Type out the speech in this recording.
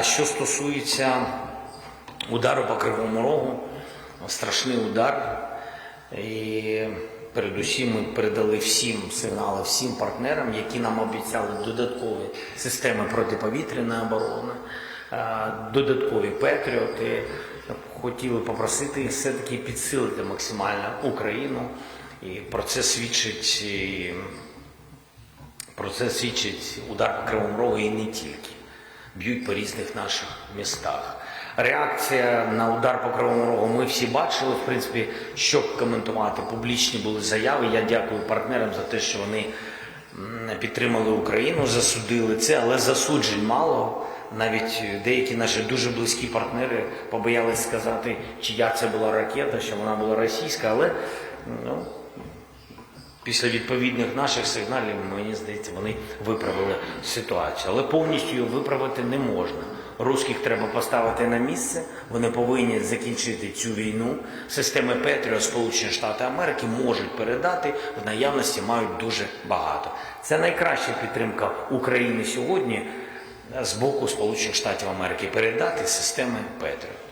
Що стосується удару по кривому рогу, страшний удар. І передусім ми передали всім сигнали, всім партнерам, які нам обіцяли додаткові системи протиповітряної оборони, додаткові патріоти. Хотіли попросити все-таки підсилити максимально Україну. І про це свідчить і про це свідчить удар по Кривому Рогу і не тільки. Б'ють по різних наших містах. Реакція на удар по Кривому Рогу ми всі бачили. В принципі, щоб коментувати, публічні були заяви. Я дякую партнерам за те, що вони підтримали Україну, засудили це, але засуджень мало. Навіть деякі наші дуже близькі партнери побоялись сказати, чия це була ракета, що вона була російська, але ну, Після відповідних наших сигналів, мені здається, вони виправили ситуацію. Але повністю її виправити не можна. Русських треба поставити на місце, вони повинні закінчити цю війну. Системи Петріо Сполучені Штати Америки можуть передати, в наявності мають дуже багато. Це найкраща підтримка України сьогодні з боку Сполучених Штатів Америки передати системи Петріо.